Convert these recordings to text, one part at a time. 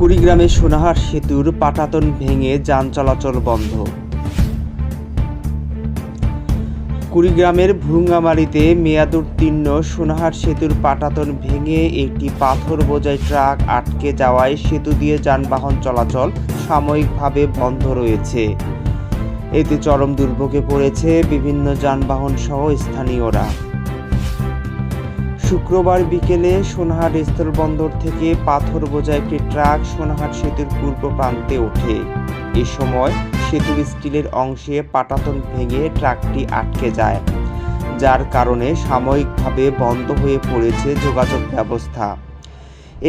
কুড়িগ্রামে সোনাহার সেতুর পাটাতন ভেঙে যান চলাচল বন্ধ। কুড়িগ্রামের ভুরুঙ্গামারিতে মেয়াদোত্তীর্ণ সোনাহার সেতুর পাটাতন ভেঙে একটি পাথর বোঝাই ট্রাক আটকে যাওয়ায় সেতু দিয়ে যানবাহন চলাচল সাময়িকভাবে বন্ধ রয়েছে। এতে চরম দুর্ভোগে পড়েছে বিভিন্ন যানবাহন সহ স্থানীয়রা। শুক্রবার বিকেলে সোনাহাট স্থলবন্দর থেকে পাথর বোঝা একটি ট্রাক সোনাহাট সেতুর পূর্ব প্রান্তে ওঠে। এ সময় সেতুর স্টিলের অংশে পাটাতন ভেঙে ট্রাকটি আটকে যায়, যার কারণে সাময়িকভাবে বন্ধ হয়ে পড়েছে যোগাযোগ ব্যবস্থা।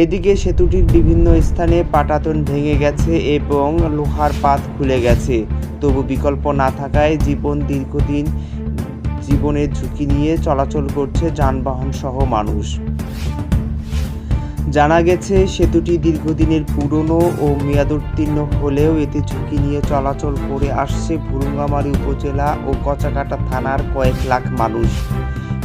এদিকে সেতুটির বিভিন্ন স্থানে পাটাতন ভেঙে গেছে এবং লোহার পাত খুলে গেছে। তবু বিকল্প না থাকায় জীবন দীর্ঘদিন জীবনের ঝুঁকি নিয়ে চলাচল করছে যানবাহন সহ মানুষ। জানা গেছে সেতুটি দীর্ঘদিনের পুরনো ও মেয়াদোত্তীর্ণ হলেও এতে ঝুঁকি নিয়ে চলাচল করে আসছে ভুরুঙ্গামারী উপজেলা ও কচাকাটা থানার কয়েক লাখ মানুষ।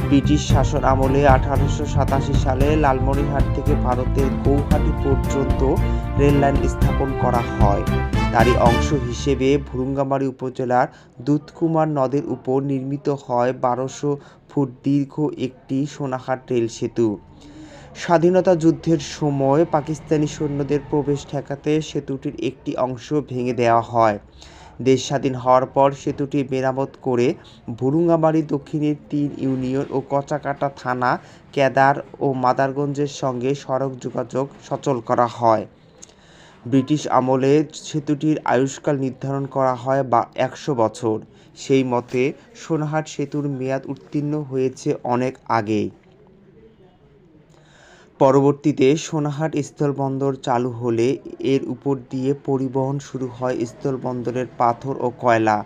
ব্রিটিশ শাসন আমলে আঠারোশো সাতাশি সালে লালমনিরহাট থেকে ভারতের গৌহাটি পর্যন্ত রেললাইন স্থাপন করা হয়। তারই অংশ হিসেবে ভুরুঙ্গামারী উপজেলার দুধকুমার নদের উপর নির্মিত হয় বারোশো ফুট দীর্ঘ একটি সোনাহাট রেল সেতু। স্বাধীনতা যুদ্ধের সময় পাকিস্তানি সৈন্যদের প্রবেশ ঠেকাতে সেতুটির একটি অংশ ভেঙে দেওয়া হয়। দেশ স্বাধীন হওয়ার পর সেতুটি মেরামত করে ভুরুঙ্গামারী দক্ষিণের তিন ইউনিয়ন ও কচাকাটা থানা, কেদার ও মাদারগঞ্জের সঙ্গে সড়ক যোগাযোগ সচল করা হয়। ব্রিটিশ আমলে সেতুটির আয়ুষ্কাল নির্ধারণ করা হয় বা একশো বছর। সেই মতে, সোনাহাট সেতুর মেয়াদ উত্তীর্ণ হয়েছে অনেক আগেই। পরবর্তীতে সোনাহাট স্থলবন্দর চালু হলে এর উপর দিয়ে পরিবহন শুরু হয় স্থলবন্দরের পাথর ও কয়লা।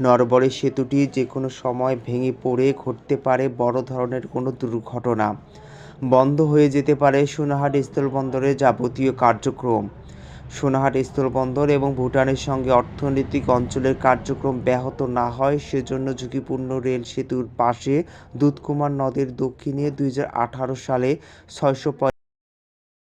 নরবরে সেতুটি যে কোনো সময় ভেঙে পড়ে, ঘটতে পারে বড় ধরনের কোনো দুর্ঘটনা। বন্ধ হয়ে যেতে পারে সোনাহাট স্থলবন্দরের যাবতীয় কার্যক্রম। সোনাহাট স্থলবন্দর এবং ভুটানের সঙ্গে অর্থনৈতিক অঞ্চলের কার্যক্রম ব্যাহত না হয়, সেজন্য ঝুঁকিপূর্ণ রেল সেতুর পাশে দুধকুমার নদের দক্ষিণে দুই হাজার আঠারো সালে ছয়শো